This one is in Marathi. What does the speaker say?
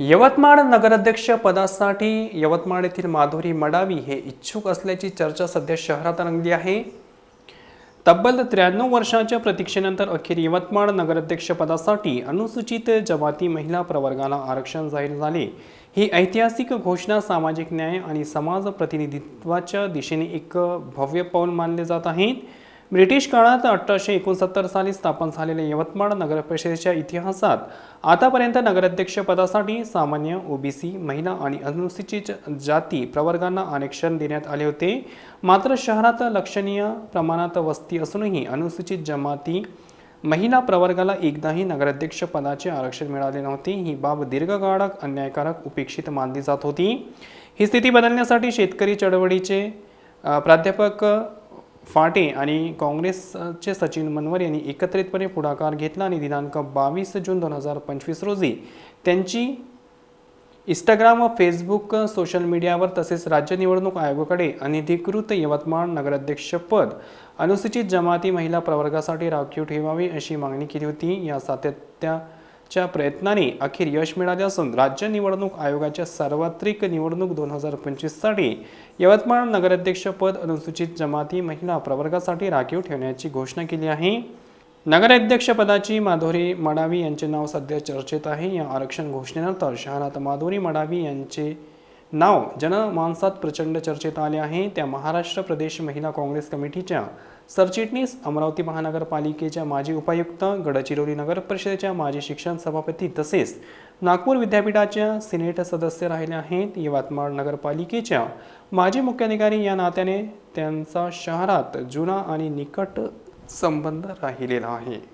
यवतमाळ नगराध्यक्ष पदासाठी यवतमाळ येथील माधुरी मडावी हे इच्छुक असल्याची चर्चा सध्या शहरात रंगली आहे. तब्बल त्र्याण्णव वर्षाच्या प्रतीक्षेनंतर अखेर यवतमाळ नगराध्यक्षपदासाठी अनुसूचित जमाती महिला प्रवर्गाला आरक्षण जाहीर झाले. ही ऐतिहासिक घोषणा सामाजिक न्याय आणि समाज प्रतिनिधित्वाच्या दिशेने एक भव्य पाऊल मानले जात आहेत ब्रिटिश काळात अठराशे एकोणसत्तर साली स्थापन झालेल्या यवतमाळ नगरपरिषदेच्या इतिहासात आतापर्यंत नगराध्यक्षपदासाठी सामान्य ओबीसी महिला आणि अनुसूचित जाती प्रवर्गांना आरक्षण देण्यात आले होते. मात्र शहरात लक्षणीय प्रमाणात वस्ती असूनही अनुसूचित जमाती महिला प्रवर्गाला एकदाही नगराध्यक्ष पदाचे आरक्षण मिळाले नव्हते. ही बाब दीर्घकाळात अन्यायकारक उपेक्षित मानली जात होती. ही स्थिती बदलण्यासाठी शेतकरी चळवळीचे प्राध्यापक फाटे आणि काँग्रेसचे सचिन मनवर यांनी एकत्रितपणे पुढाकार घेतला आणि दिनांक बावीस जून दोन हजार पंचवीस रोजी त्यांची इंस्टाग्राम व फेसबुक सोशल मीडियावर तसेच राज्य निवडणूक आयोगाकडे अनधिकृत यवतमाळ नगराध्यक्षपद अनुसूचित जमाती महिला प्रवर्गासाठी राखीव ठेवावी अशी मागणी केली होती. या सातत्या च्या प्रयत्नाने अखेर यश मिळाले असून राज्य निवडणूक आयोगाच्या सार्वत्रिक निवडणूक दोन हजार पंचवीससाठी यवतमाळ नगराध्यक्षपद अनुसूचित जमाती महिला प्रवर्गासाठी राखीव ठेवण्याची घोषणा केली आहे. नगराध्यक्षपदाची माधुरी मडावी यांचे नाव सध्या चर्चेत आहे. या आरक्षण घोषणेनंतर शहरात माधुरी मडावी यांचे नाव जनमानसात प्रचंड चर्चेत आले आहे. त्या महाराष्ट्र प्रदेश महिला काँग्रेस कमिटीच्या सरचिटणीस अमरावती महानगरपालिकेच्या माजी उपायुक्त गडचिरोली नगर परिषदेच्या माजी शिक्षण सभापती तसेच नागपूर विद्यापीठाच्या सिनेट सदस्य राहिल्या आहेत. यवतमाळ नगरपालिकेच्या माजी मुख्याधिकारी या नात्याने त्यांचा शहरात जुना आणि निकट संबंध राहिलेला आहे.